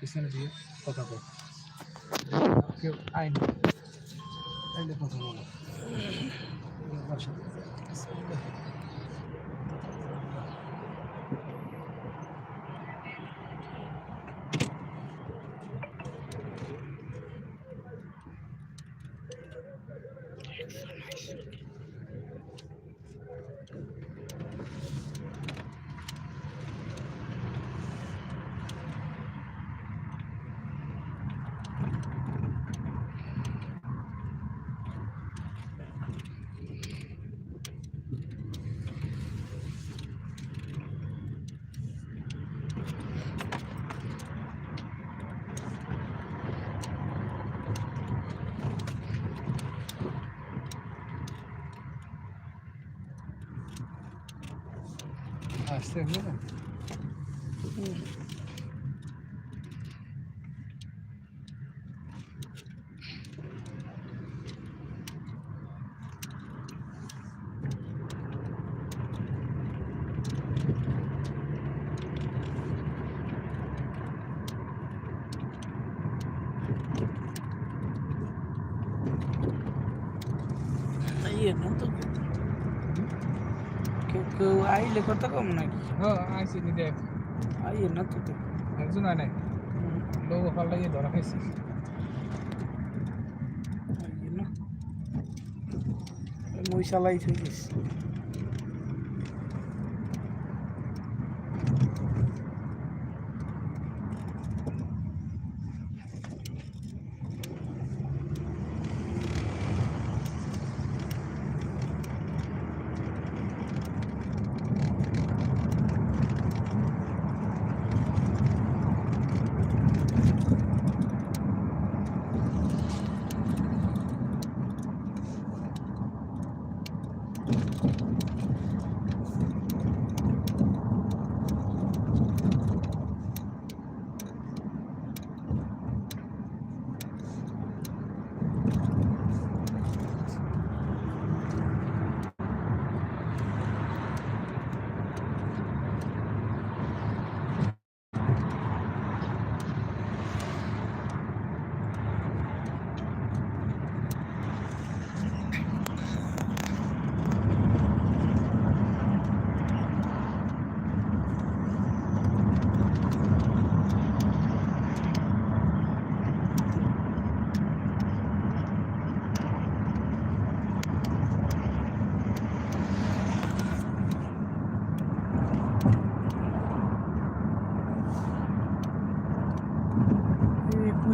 পিছনে দিয়ে কথা বল। কেউ আইন আইনে কথা বলো। বাসা আসতে হবে ইয়ে না তো কেউ কেউ আইলে কথা কম নাকি হ্যাঁ আইসি নি দেখ আইয়ে না তো একজন আয় নাই লোক পাল্লাইয়ে ধরা খাইছি। মই চালাই থৈ গেছি।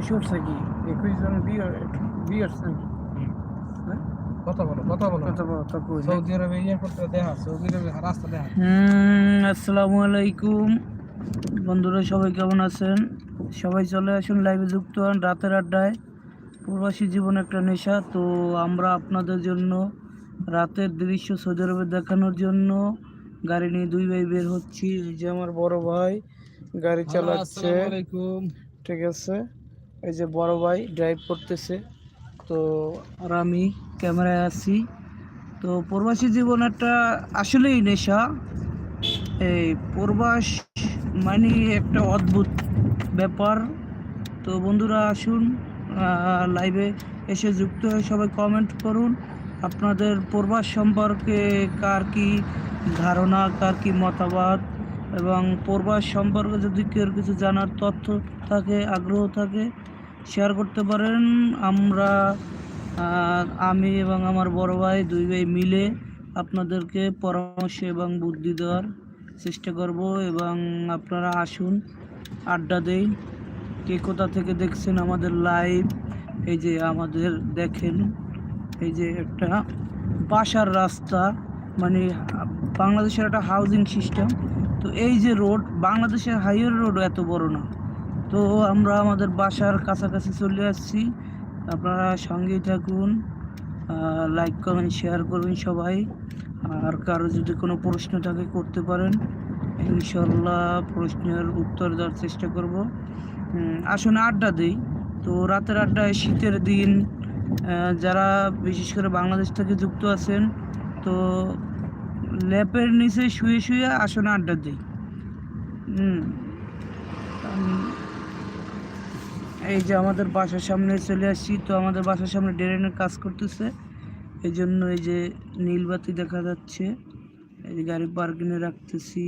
একুশ উঠছে কি? একুশ জন বিয়ে বিয়ে উঠছে নাকি? হ্যাঁ? কথা বলো কথা বলো। কত বড় তো কই সৌদি আরবে এয়ারপোর্ট দেখা সৌদি আরবে রাস্তা দেখা। হুম আসসালামু আলাইকুম। বন্ধুরা সবাই কেমন আছেন? সবাই চলে আসুন লাইভে যুক্ত হন রাতের আড্ডায়। প্রবাসী জীবন একটা নেশা তো আমরা আপনাদের জন্য রাতের দৃশ্য সৌদি আরবে দেখানোর জন্য গাড়ি নিয়ে দুই ভাই বের হচ্ছি। এই যে আমার বড় ভাই গাড়ি চালাচ্ছে। ঠিক আছে? এই যে বড় ভাই ড্রাইভ করতেছে। তো আর আমি ক্যামেরায় আছি। তো প্রবাসী জীবন একটা আসলেই নেশা। এই প্রবাস মানে একটা অদ্ভুত ব্যাপার। তো বন্ধুরা আসুন লাইভে এসে যুক্ত হয়ে সবাই কমেন্ট করুন, আপনাদের প্রবাস সম্পর্কে কার কি ধারণা, কার কি মতামত? এবং প্রবাস সম্পর্কে যদি কেউ কিছু জানার তথ্য থাকে, আগ্রহ থাকে শেয়ার করতে পারেন। আমরা আমি এবং আমার বড় ভাই দুই ভাই মিলে আপনাদেরকে পরামর্শ এবং বুদ্ধি দেওয়ার চেষ্টা করব এবং আপনারা আসুন, আড্ডা দেই। কে কোথা থেকে দেখছেন আমাদের লাইভ এই যে আমাদের দেখেন, এই যে একটা বাসার রাস্তা মানে বাংলাদেশের একটা হাউজিং সিস্টেম তো এই যে রোড, বাংলাদেশের হাইওয়ে রোড এত বড় না। তো আমরা আমাদের বাসার কাছাকাছি চলে আসছি। আপনারা সঙ্গেই থাকুন লাইক করুন শেয়ার করবেন সবাই। আর কারও যদি কোনো প্রশ্ন থাকে করতে পারেন। ইনশাল্লাহ প্রশ্নের উত্তর দেওয়ার চেষ্টা করব। আসুন আড্ডা দিই। তো রাতের আড্ডায় শীতের দিন যারা বিশেষ করে বাংলাদেশ থেকে যুক্ত আছেন, তো ল্যাপের নিচে শুয়ে শুয়ে আসনে আড্ডা দিই। হুম। এই যে আমাদের বাসার সামনে চলে আসছি, তো আমাদের বাসার সামনে ড্রেনের কাজ করতেছে। এই জন্য এই যে নীলবাতি দেখা যাচ্ছে, এই যে গাড়ি পার্কিংয়ে রাখতেছি।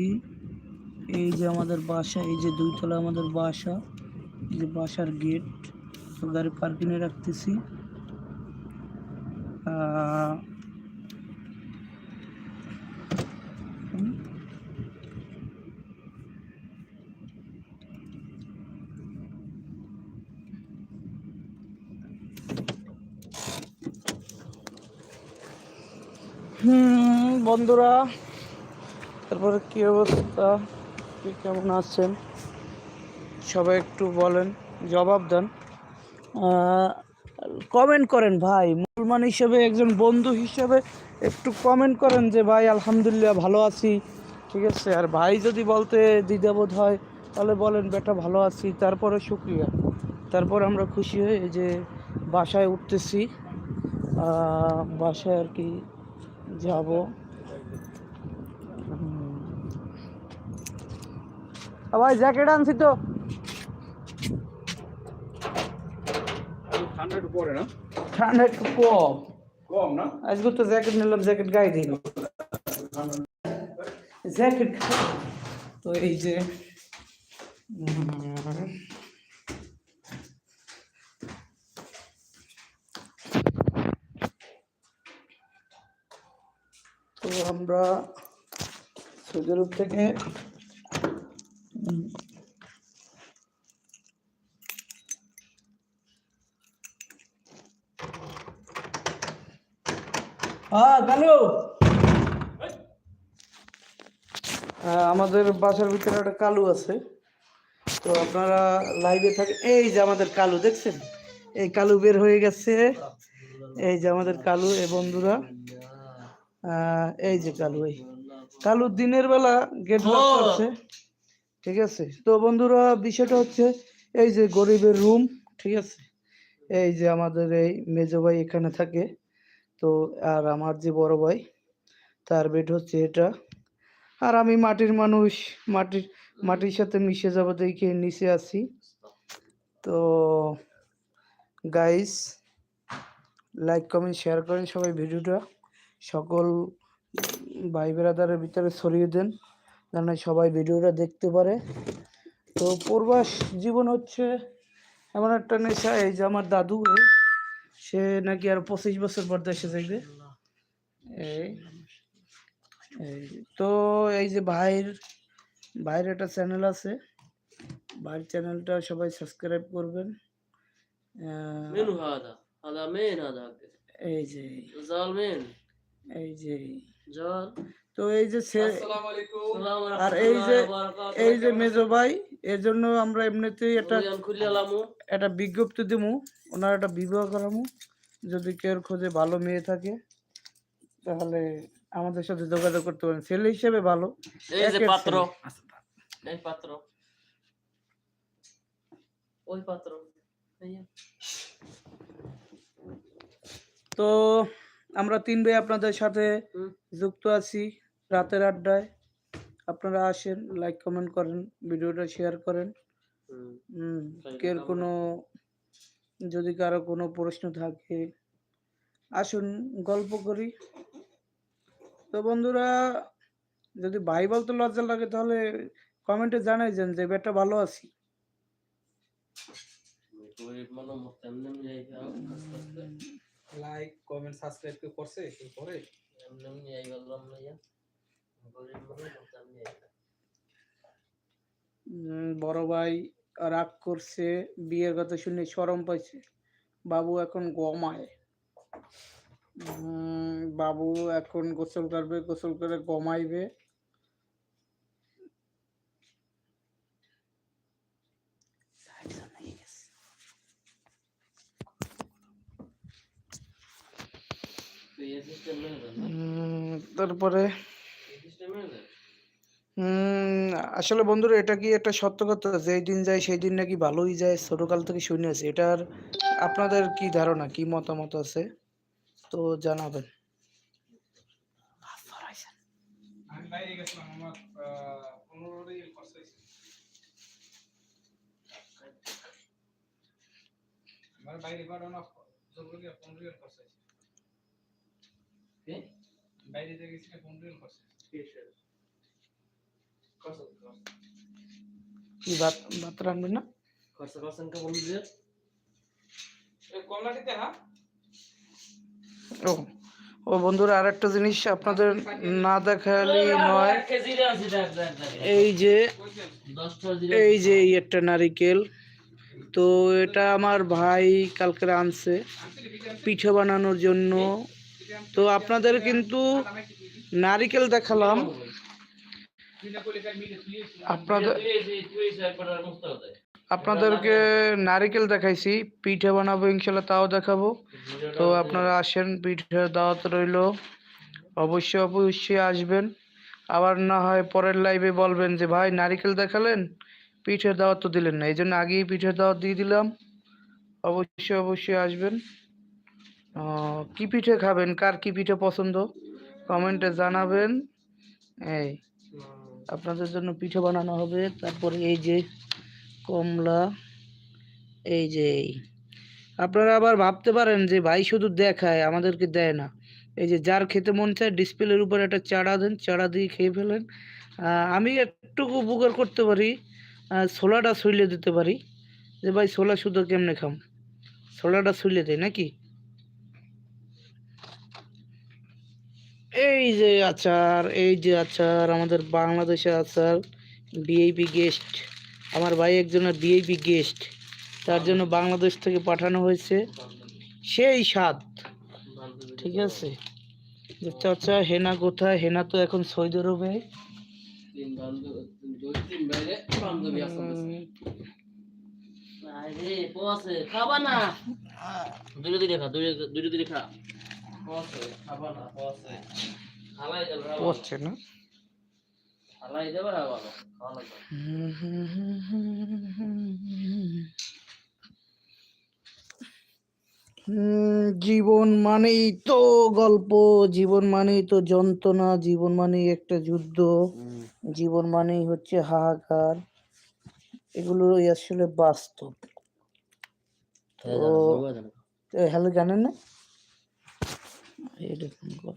এই যে আমাদের বাসা, এই যে দুইতলা আমাদের বাসা, এই যে বাসার গেট তো গাড়ি পার্কিংয়ে রাখতেছি আহ, হুম। হুম বন্ধুরা, তারপরে কি অবস্থা? কি কেমন আছেন? সবাই একটু বলেন, জবাব দেন। কমেন্ট করেন ভাই। মুসলমান হিসেবে, একজন বন্ধু হিসেবে একটু কমেন্ট করেন যে, ভাই, আলহামদুলিল্লাহ ভালো আছি। ঠিক আছে? আর ভাই যদি বলতে দ্বিধাবোধ হয়, তাহলে বলেন, বেটা, ভালো আছি। তারপরে শুক্রিয়া। তারপর আমরা খুশি হই যে বাসায় উঠতেছি। বাসায় আর কি যাব। ভাই জ্যাকেট আনছি তো ঠান্ডা একটু পরে না ঠান্ডা একটু কম কম না আজকে তো জ্যাকেট নিলাম জ্যাকেট গায়ে দিল জ্যাকেট তো এই যে তো আমরা সৌদি আরব থেকে আমাদের বাসার ভিতরে একটা কালু আছে। তো আপনারা লাইভে থাকে এই যে আমাদের কালু দেখছেন? এই কালু বের হয়ে গেছে। এই যে আমাদের কালু এ বন্ধুরা। আহ, এই যে কালু এই কালু দিনের বেলা গেট করছে। ঠিক আছে? তো বন্ধুরা, বিষয়টা হচ্ছে এই যে গরিবের রুম ঠিক আছে? এই যে আমাদের এই মেজো ভাই এখানে থাকে। তো আর আমার যে বড় ভাই, তার বেড হচ্ছে এটা। আর আমি মাটির মানুষ, মাটির মাটির সাথে মিশে যাব দেখে নিচে আছি। তো গাইস লাইক কমেন্ট শেয়ার করেন সবাই ভিডিওটা। সকল ভাই বেড়াদারের ভিতরে ছড়িয়ে দেন। কেন সবাই ভিডিওটা দেখতে পারে। তো প্রবাস জীবন হচ্ছে এমন একটা নেশা এই যে আমার দাদু সে নাকি আর পঁচিশ বছর পর দেশে যাইবে। এই তো এই যে ভাইয়ের ভাইয়ের একটা চ্যানেল আছে। ভাইয়ের চ্যানেলটা সবাই সাবস্ক্রাইব করবেন। এই যে এই যে তো এই যে সে আর এই যে এই যে মেজো ভাই এর জন্য আমরা এমনিতেই একটা একটা বিজ্ঞপ্তি দিমু ওনার একটা বিবাহ করামু। যদি কেউ খোঁজে ভালো মেয়ে থাকে তাহলে আমাদের সাথে যোগাযোগ করতে পারেন। ছেলে হিসেবে ভালো। এই যে আচ্ছা, পাত্র। এই পাত্র। ওই পাত্র। তো আমরা তিন ভাই আপনাদের সাথে যুক্ত আছি। রাতের আড্ডায় আপনারা আসেন লাইক কমেন্ট করেন ভিডিওটা শেয়ার করেন কেউ কোনো যদি কারও কোনো প্রশ্ন থাকে আসুন গল্প করি তো বন্ধুরা যদি ভাই বলতে লজ্জা লাগে তাহলে কমেন্টে জানাই যান যে বেটা ভালো আছি। লাইক কমেন্ট সাবস্ক্রাইব করে এমনি এমনি আইবে, আল্লাহ মাইয়া। বড় ভাই রাগ করছে, বিয়ের কথা শুনে শরম পাইছে। বাবু এখন গমায় বাবু এখন গোসল করবে, গোসল করে গমাইবে তারপরে এই system মেনে দেন? উম, আসলে বন্ধুরা, এটা কি একটা সত্য কথা? যেই দিন যায়, সেই দিন নাকি ভালোই যায়, ছোটকাল থেকে শুনে আছি এটার আপনাদের কি ধারণা, কি মতামত আছে? তো জানাবেন। বাইরে থেকে কি ভাত ভাত রান্নবেন না? খরচ কে বন্ধু যে। এই কমলাটিতে হ্যাঁ? ও ও বন্ধুরা আরেকটা জিনিস আপনাদের না দেখালেই নয়। এই যে কইছেন 10 জিরা এই যে এই একটা নারিকেল। তো এটা আমার ভাই কালকে আনছে পিঠে বানানোর জন্য। তো আপনাদের কিন্তু নারিকেল দেখালাম বিনা কোলে কাল মিলে তুই আপনাদের আপনাদেরকে নারিকেল দেখাইছি, পিঠে বানাবো, ইনশাল্লাহ তাও দেখাবো। তো আপনারা আসেন, পিঠের দাওয়াত রইল। অবশ্যই অবশ্যই আসবেন। আবার না হয় পরের লাইভে বলবেন যে, ভাই, নারিকেল দেখালেন, পিঠের দাওয়াত তো দিলেন না। এই জন্য আগেই পিঠের দাওয়াত দিয়ে দিলাম। অবশ্যই অবশ্যই আসবেন। কি পিঠে খাবেন? কার কি পিঠে পছন্দ? কমেন্টে জানাবেন। এই আপনাদের জন্য পিঠে বানানো হবে। তারপরে এই যে কমলা, এই যে এই। আপনারা আবার ভাবতে পারেন যে ভাই শুধু দেখায়, আমাদেরকে দেয় না। এই যে যার খেতে মন চায় ডিসপ্লের উপর একটা চাড়া দেন চাড়া দিয়ে খেয়ে ফেলেন। আমি একটুকু উপকার করতে পারি ছোলাটা ছুইলে দিতে পারি। যে ভাই ছোলা শুধু কেমনে খাম? ছোলাটা ছুইলে দেয় নাকি? এই যে আচার, এই যে আচার, আমাদের বাংলাদেশের আচার বিআইপি গেস্ট আমার ভাই একজনের বিআইপি গেস্ট তার জন্য বাংলাদেশ থেকে পাঠানো হয়েছে সেই স্বাদ। ঠিক আছে? চাচা, হেনা কোথায়? হেনা তো এখন সৌদি আরবে। খাবা না। খা খা। পড়ছে না জীবন মানেই তো গল্প জীবন মানেই তো যন্ত্রণা জীবন মানেই একটা যুদ্ধ জীবন মানেই হচ্ছে হাহাকার। এগুলো আসলে বাস্তব। তো হ্যালো জানেন না? ফোন কর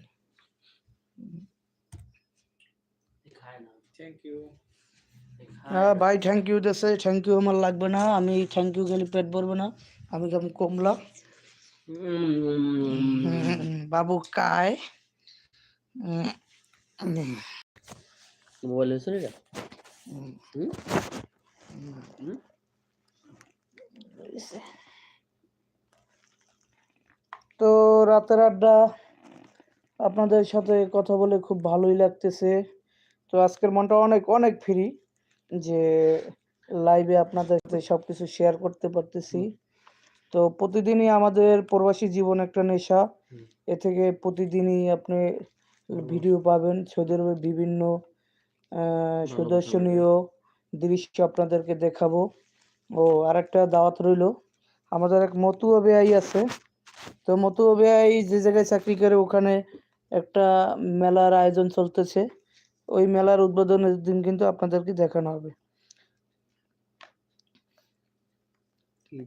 হ্যাঁ ভাই থ্যাংক ইউ দেশে থ্যাংক ইউ আমার লাগবে না আমি থ্যাংক ইউ গেলে পেট ভরবে না আমি কেমন কমলা? বাবু কায়। মোবাইল উম, হুম। তো রাতের আড্ডা আপনাদের সাথে কথা বলে খুব ভালোই লাগতেছে। তো আজকের মনটা অনেক অনেক ফ্রি যে লাইভে আপনাদের সাথে সব কিছু শেয়ার করতে পারতেছি। তো প্রতিদিনই আমাদের প্রবাসী জীবন একটা নেশা। এ থেকে প্রতিদিনই আপনি ভিডিও পাবেন। সৌদি আরবের বিভিন্ন সুদর্শনীয় দৃশ্য আপনাদেরকে দেখাবো। ও আরেকটা দাওয়াত রইল। আমাদের এক মতুয়া বেআই আছে। তো মতুয়া বেআই যে জায়গায় চাকরি করে ওখানে একটা মেলার আয়োজন চলতেছে। ওই মেলার উদ্বোধনের দিন কিন্তু আপনাদেরকে দেখানো হবে। কি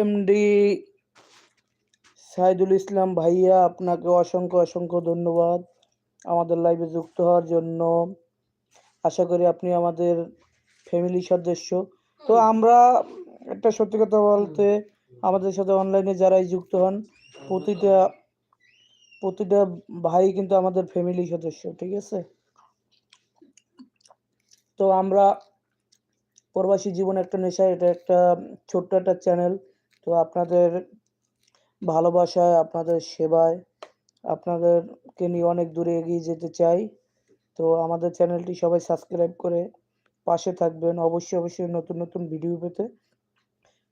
এমডি সাইদুল ইসলাম ভাইয়া আপনাকে অসংখ্য অসংখ্য ধন্যবাদ আমাদের লাইভে যুক্ত হওয়ার জন্য। আশা করি আপনি আমাদের ফ্যামিলি সদস্য। তো আমরা একটা সত্যি কথা বলতে আমাদের সাথে অনলাইনে যারাই যুক্ত হন প্রতিটা প্রতিটা ভাই কিন্তু আমাদের ফ্যামিলি সদস্য ঠিক আছে? তো আমরা প্রবাসী জীবন একটা নেশা এটা একটা ছোট্ট একটা চ্যানেল তো আপনাদের ভালোবাসায়, আপনাদের সেবায়, আপনাদেরকে নিয়ে অনেক দূরে এগিয়ে যেতে চাই। তো আমাদের চ্যানেলটি সবাই সাবস্ক্রাইব করে পাশে থাকবেন। অবশ্যই অবশ্যই নতুন নতুন ভিডিও পেতে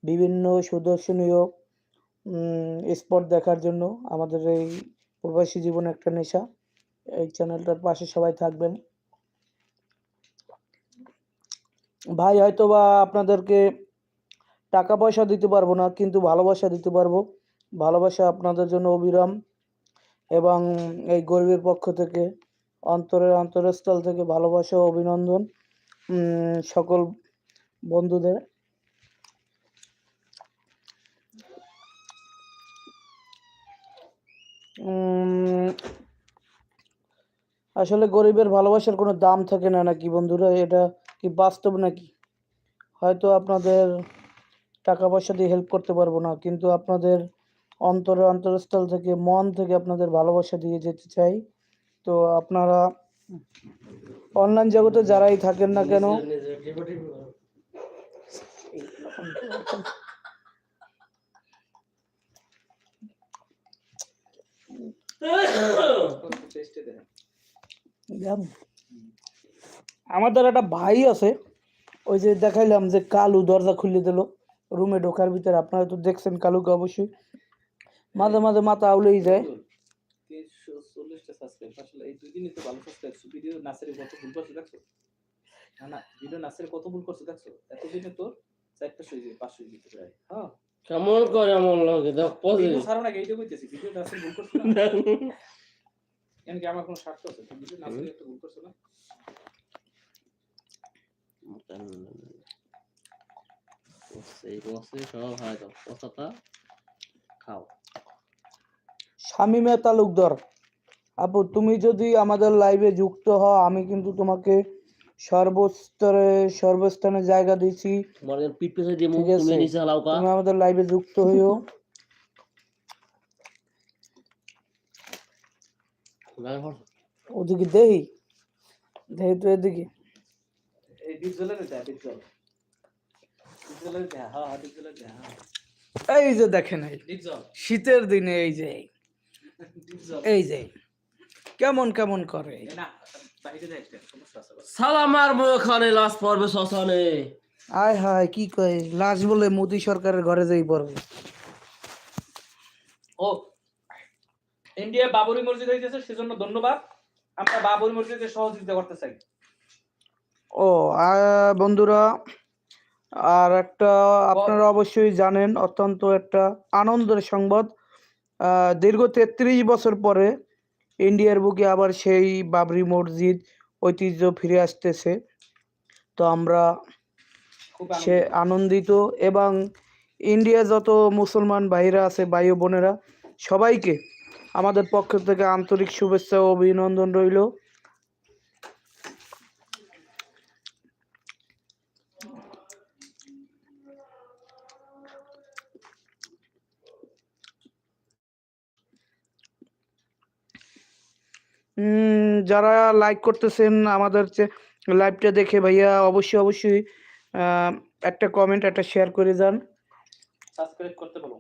বিভিন্ন সুদর্শনীয় স্পট দেখার জন্য আমাদের এই প্রবাসী জীবন একটা নেশা। এই চ্যানেলটার পাশে সবাই থাকবেন। ভাই হয়তো বা আপনাদেরকে টাকা পয়সা দিতে পারব না, কিন্তু ভালোবাসা দিতে পারব। ভালোবাসা আপনাদের জন্য অবিরাম এবং এই গরিবের পক্ষ থেকে, অন্তরের অন্তরস্থল থেকে ভালোবাসা অভিনন্দন সকল বন্ধুদের। আসলে গরিবের ভালোবাসার কোনো দাম থাকে না নাকি বন্ধুরা? এটা কি বাস্তব নাকি? হয়তো আপনাদের টাকা পয়সা দিয়ে হেল্প করতে পারব না। কিন্তু আপনাদের অন্তরে অন্তরস্থল থেকে মন থেকে আপনাদের ভালোবাসা দিয়ে যেতে চাই। তো আপনারা অনলাইন জগতে যারাই থাকেন না কেন আমার জান, একটা ভাই আছে ওই যে দেখাইলাম যে কালু দরজা খুলে দিল। রুমে ঢোকার ভিতরে আপনারা তো দেখছেন কালুকে অবশ্যই। মাঝে মাঝে মাথা আউলেই যায়। তিনশো চল্লিশটা আসলে এই দুই তো ভালো সাবস্ক্রাইব ভিডিও নাসের কত ভুল করছে দেখছ? না না ভিডিও নাসের কত ভুল করছে দেখছ? এতদিনে তোর চারটা সই পাঁচশো দিতে প্রায় কেমন করে এমন লাগে দেখ পজিটিভ ভিডিও না এইটা কইতেছি ভিডিও নাসের ভুল করছে না? এমনকি আমার কোনো স্বার্থ আছে? ভিডিও নাসের একটা ভুল করছ না। এই বসে সব হয় তো কথাটা খাও শামিমা তালুকদার। আপু, তুমি যদি আমাদের লাইভে যুক্ত হও, আমি কিন্তু তোমাকে সর্বস্তরে, সর্বস্থানে জায়গা ঠিক তুমি আমাদের লাইভে যুক্ত হইও। ওদিকে দেহি। দেহি তো এদিকে। এই ডিপজলের দেয়া ডিপজল ডিপজলের দেয়া হ্যাঁ হ্যাঁ ডিপজলের দেয়া হ্যাঁ এই যে দেখেন শীতের দিনে এই যে এই যে কেমন কেমন করে। সালামার মুখানে লাশ পড়বে শ্মশানে। আয় হায় কি কয় লাশ বলে মোদি সরকারের ঘরে যাই পড়বে। ও ইন্ডিয়া বাবরি মসজিদ হয়েছে সেজন্য ধন্যবাদ। আমরা বাবরি মসজিদে সহযোগিতা করতে চাই। ও আহ, বন্ধুরা আর একটা আপনারা অবশ্যই জানেন অত্যন্ত একটা আনন্দের সংবাদ। দীর্ঘ তেত্রিশ বছর পরে ইন্ডিয়ার বুকে আবার সেই বাবরি মসজিদ ঐতিহ্য ফিরে আসতেছে। তো আমরা সে আনন্দিত। এবং ইন্ডিয়া যত মুসলমান ভাইরা আছে ভাই বোনেরা সবাইকে আমাদের পক্ষ থেকে আন্তরিক শুভেচ্ছা ও অভিনন্দন রইল। যারা লাইক করতেছেন আমাদের লাইভটা দেখে ভাইয়া অবশ্যই অবশ্যই একটা কমেন্ট একটা শেয়ার করে যান। সাবস্ক্রাইব করতে বলো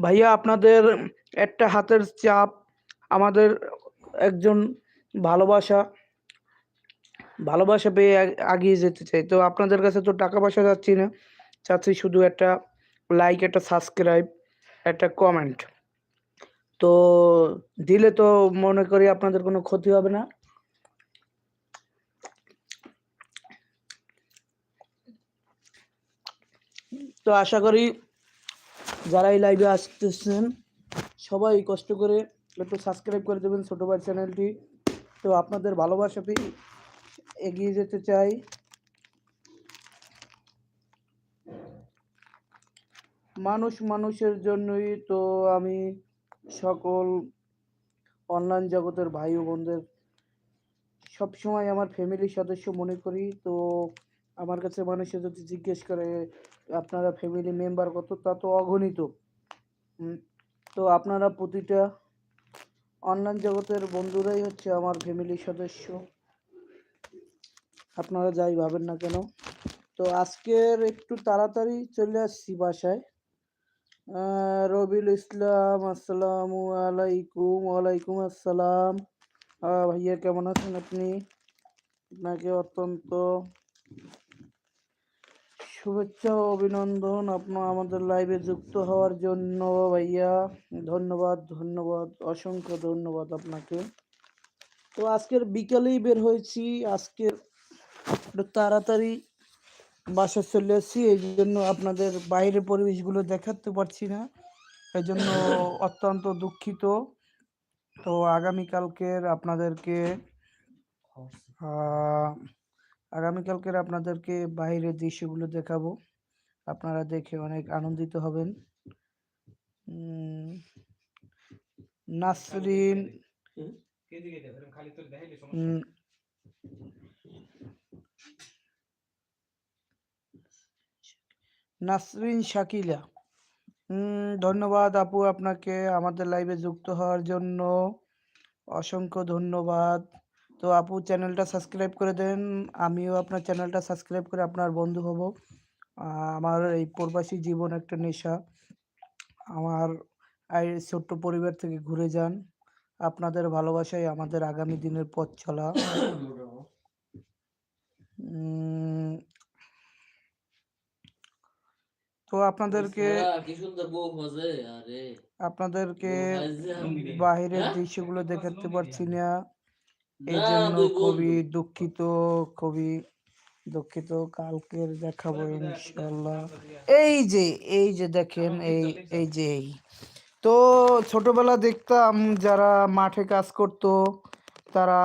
ভাইয়া আপনাদের একটা হাতের চাপ আমাদের একজন ভালোবাসা ভালোবাসা পেয়ে আগ- এগিয়ে যেতে চাই। তো আপনাদের কাছে তো টাকা পয়সা যাচ্ছি না চাচ্ছি শুধু একটা লাইক একটা সাবস্ক্রাইব একটা কমেন্ট তো দিলে তো মনে করি আপনাদের কোনো ক্ষতি হবে না। তো আশা করি যারা এই লাইভে আসতেছেন, সবাই কষ্ট করে একটু সাবস্ক্রাইব করে দেবেন ছোট ভাই চ্যানেলটি তো আপনাদের ভালোবাসা পেয়ে এগিয়ে যেতে চাই। মানুষ মানুষের জন্যই তো আমি সকল অনলাইন জগতের ভাই ও বোনদের সবসময় আমার ফ্যামিলির সদস্য মনে করি। তো আমার কাছে মানুষে যদি জিজ্ঞেস করে আপনারা ফ্যামিলি মেম্বার কত, তা তো অগণিত। তো আপনারা প্রতিটা অনলাইন জগতের বন্ধুরাই হচ্ছে আমার ফ্যামিলির সদস্য। আপনারা যাই ভাবেন না কেন। তো আজকের একটু তাড়াতাড়ি চলে আসছি বাসায়। রবিউল ইসলাম, আসসালামু আলাইকুম, ওয়ালাইকুম আসসালাম। ভাইয়া, কেমন আছেন আপনি? আপনাকে অত্যন্ত শুভেচ্ছা অভিনন্দন আপনার আমাদের লাইভে যুক্ত হওয়ার জন্য ভাইয়া। ধন্যবাদ ধন্যবাদ, অসংখ্য ধন্যবাদ আপনাকে। তো আজকের বিকালেই বের হয়েছি। আজকের তাড়াতাড়ি বাসা চলে এসেছি এই জন্য আপনাদের বাইরের পরিবেশগুলো দেখাতে পারছি না। এই জন্য অত্যন্ত দুঃখিত। তো আগামীকালকের আপনাদেরকে আগামীকালকের আপনাদেরকে বাইরের দৃশ্যগুলো দেখাবো। আপনারা দেখে অনেক আনন্দিত হবেন। নাসরিন নাসরিন শাকিলা। ধন্যবাদ আপু আপনাকে আমাদের লাইভে যুক্ত হওয়ার জন্য। অসংখ্য ধন্যবাদ। তো আপু চ্যানেলটা সাবস্ক্রাইব করে দেন। আমিও আপনার চ্যানেলটা সাবস্ক্রাইব করে আপনার বন্ধু হব। আমার এই প্রবাসী জীবন একটা নেশা। আমার ছোট্ট পরিবার থেকে ঘুরে যান। আপনাদের ভালোবাসাই আমাদের আগামী দিনের পথ চলা। তো আপনাদেরকে আপনাদেরকে। বাইরের হ্যাঁ? দৃশ্যগুলো দেখাতে পারছি না। এই জন্য খুবই দুঃখিত খুবই দুঃখিত। কালকের দেখাবো ইনশাল্লাহ এই যে এই যে দেখেন এই এই যে এই। তো ছোটবেলা দেখতাম যারা মাঠে কাজ করত তারা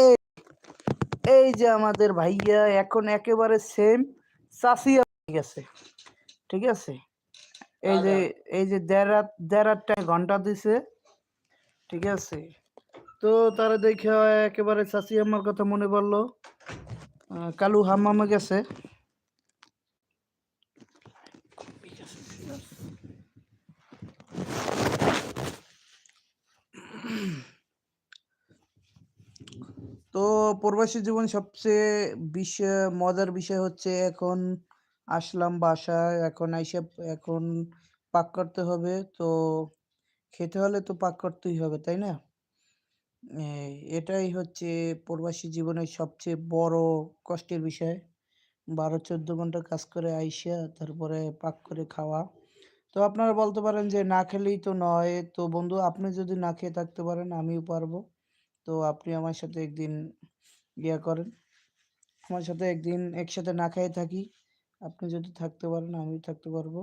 এই এই যে আমাদের ভাইয়া এখন একেবারে সেম চাষিয়া হয়ে গেছে ঠিক আছে? এই যে এই যে দেড় দেড় ঘণ্টা দিছে ঠিক আছে? তো তারা দেখে একেবারে চাষি আমার কথা মনে পড়ল। কালু হাম্মামে গেছে। তো প্রবাসী জীবন সবচেয়ে বিষয়, মজার বিষয় হচ্ছে এখন আসলাম বাসায়, এখন আইসা, এখন পাক করতে হবে। তো খেতে হলে তো পাক করতেই হবে, তাই না? এটাই হচ্ছে প্রবাসী জীবনের সবচেয়ে বড় কষ্টের বিষয়। বারো, চোদ্দ ঘণ্টা কাজ করে আইসা, তারপরে পাক করে খাওয়া। তো আপনারা বলতে পারেন যে না খেলেই তো নয়। তো বন্ধু, আপনি যদি না খেয়ে থাকতে পারেন, আমিও পারব। তো আপনি আমার সাথে একদিন ইয়া করেন। আমার সাথে একদিন একসাথে না খেয়ে থাকি। আপনি যদি থাকতে পারেন, আমিও থাকতে পারব।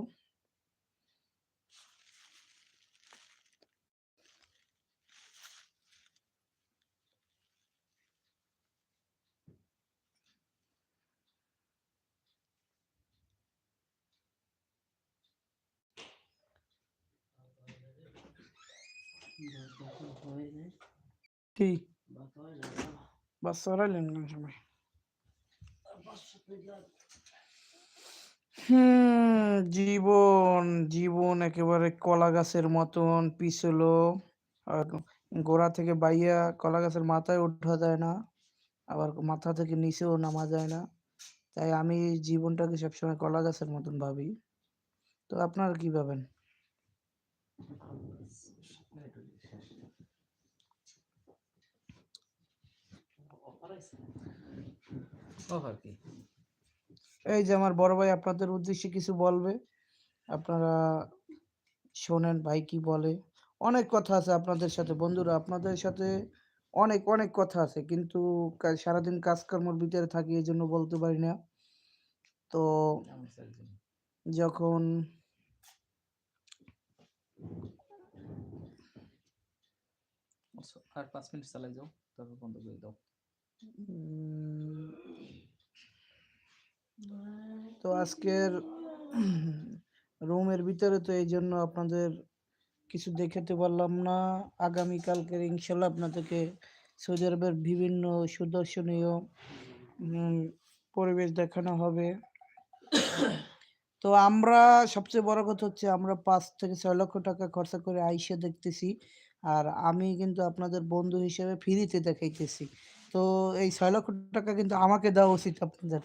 কি বাস সরাইলেন কোন সময় হুম জীবন জীবন একেবারে কলা গাছের মতন পিছলো। আর গোড়া থেকে বাইয়া কলা গাছের মাথায় ওঠা যায় না আবার মাথা থেকে নিচেও নামা যায় না। তাই আমি জীবনটাকে সবসময় কলা গাছের মতন ভাবি। তো আপনারা কি ভাবেন অফার কি এই যে আমার বড় ভাই আপনাদের উদ্দেশ্যে কিছু বলবে? আপনারা শোনেন ভাই কি বলে? অনেক কথা আছে আপনাদের সাথে বন্ধুরা। আপনাদের সাথে অনেক অনেক কথা আছে কিন্তু সারাদিন কাজকর্মের ভিতরে থাকি এই জন্য বলতে পারি না। তো যখন আচ্ছা, আর পাঁচ মিনিট চালাই যাও তারপর বন্ধ করে দাও। তো আজকের রুমের ভিতরে তো এই জন্য আপনাদের কিছু দেখাতে পারলাম না। আগামী কালকের ইনশাল্লাহ আপনাদেরকে সৌদি আরবের বিভিন্ন সুদর্শনীয় পরিবেশ দেখানো হবে। তো আমরা সবচেয়ে বড় কথা হচ্ছে আমরা পাঁচ থেকে ছয় লক্ষ টাকা খরচা করে আইসা দেখতেছি। আর আমি কিন্তু আপনাদের বন্ধু হিসেবে ফ্রিতে দেখাইতেছি। তো এই ছয় লক্ষ টাকা কিন্তু আমাকে দেওয়া উচিত আপনাদের।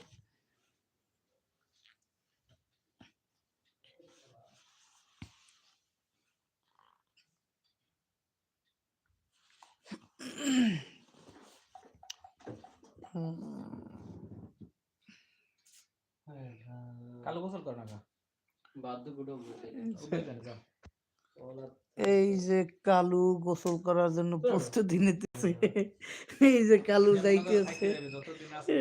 এই যে কালু গোসল করার জন্য প্রস্তুতি নিতে নিতেছে এই যে কালু যাইতেছে আছে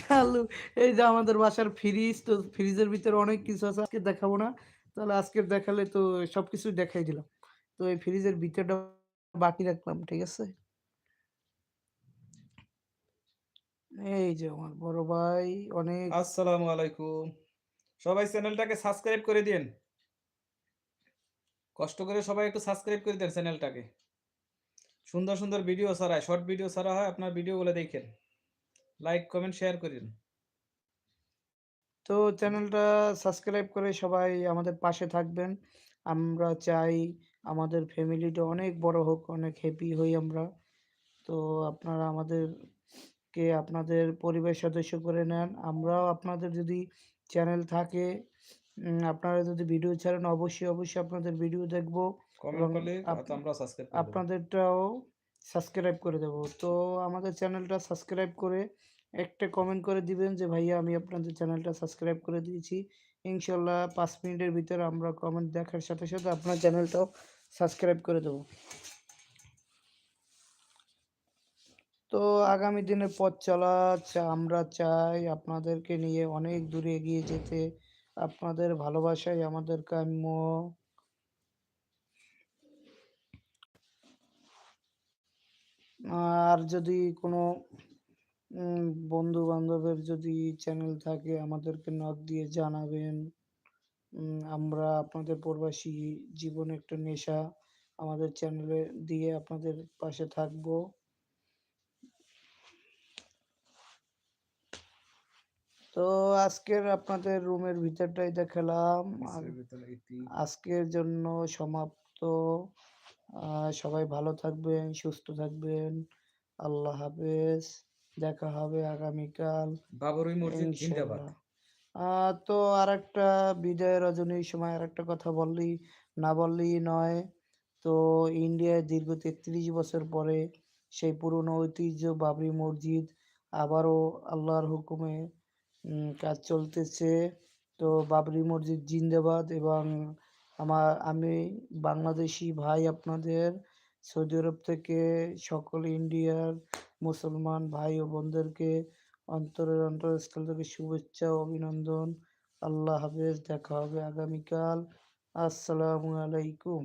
কালু এই যে আমাদের বাসার ফ্রিজ তো ফ্রিজের ভিতরে অনেক কিছু আছে আজকে দেখাবো না তাহলে আজকে দেখালে তো সবকিছু দেখাই দিলাম তো এই ফ্রিজের ভিতরটা বাকি রাখলাম ঠিক আছে এই যে আমার বড় ভাই অনেক আসসালামু আলাইকুম সবাই চ্যানেলটাকে সাবস্ক্রাইব করে দিন কষ্ট করে সবাই একটু সাবস্ক্রাইব করে দেন চ্যানেলটাকে সুন্দর সুন্দর ভিডিও ছাড়া শর্ট ভিডিও ছাড়া হয়, আপনার ভিডিওগুলো দেখেন। লাইক কমেন্ট শেয়ার করেন। তো চ্যানেলটা সাবস্ক্রাইব করে সবাই আমাদের পাশে থাকবেন। আমরা চাই আমাদের ফ্যামিলিটা অনেক বড় হোক, অনেক হ্যাপি হই আমরা। তো আপনারা আমাদেরকে, আপনাদের পরিবার সদস্য করে নেন। আমরাও আপনাদের যদি চ্যানেল থাকে আপনারা যদি ভিডিও ছাড়েন অবশ্যই অবশ্যই আপনাদের ভিডিও দেখব আপনাদেরটাও সাবস্ক্রাইব করে দেবো। তো আমাদের চ্যানেলটা সাবস্ক্রাইব করে একটা কমেন্ট করে দিবেন যে ভাইয়া আমি আপনাদের চ্যানেলটা সাবস্ক্রাইব করে দিয়েছি। ইনশাল্লাহ পাঁচ মিনিটের ভিতরে আমরা কমেন্ট দেখার সাথে সাথে আপনার চ্যানেলটাও সাবস্ক্রাইব করে দেবো। তো আগামী দিনে পথ চলা আমরা চাই আপনাদেরকে নিয়ে অনেক দূরে এগিয়ে যেতে। আপনাদের ভালোবাসাই আমাদের কাম্য। আর যদি কোনো বন্ধু বান্ধবের যদি চ্যানেল থাকে, আমাদেরকে নক দিয়ে জানাবেন। আমরা আপনাদের প্রবাসী জীবন একটা নেশা। আমাদের চ্যানেলে দিয়ে আপনাদের পাশে থাকব। তো আজকের আপনাদের রুমের ভিতরটাই দেখালাম। আজকের জন্য সমাপ্ত। সবাই ভালো থাকবেন সুস্থ থাকবেন। আল্লাহ হাফেজ। দেখা হবে আগামীকাল। বাবরই মসজিদ জিন্দাবাদ। আহ, তো আর একটা বিদায় রজনীর সময় আর একটা কথা বললি না বললেই নয়। তো ইন্ডিয়ায় দীর্ঘ তেত্রিশ বছর পরে সেই পুরনো ঐতিহ্য বাবরি মসজিদ আবারও আল্লাহর হুকুমে কাজ চলতেছে। তো বাবরি মসজিদ জিন্দাবাদ এবং আমার আমি বাংলাদেশি ভাই আপনাদের, সৌদি আরব থেকে সকল ইন্ডিয়ার মুসলমান ভাই ও বোনদেরকে অন্তরের অন্তরস্থল থেকে শুভেচ্ছা অভিনন্দন। আল্লাহ হাফেজ, দেখা হবে আগামীকাল। আসসালামু আলাইকুম।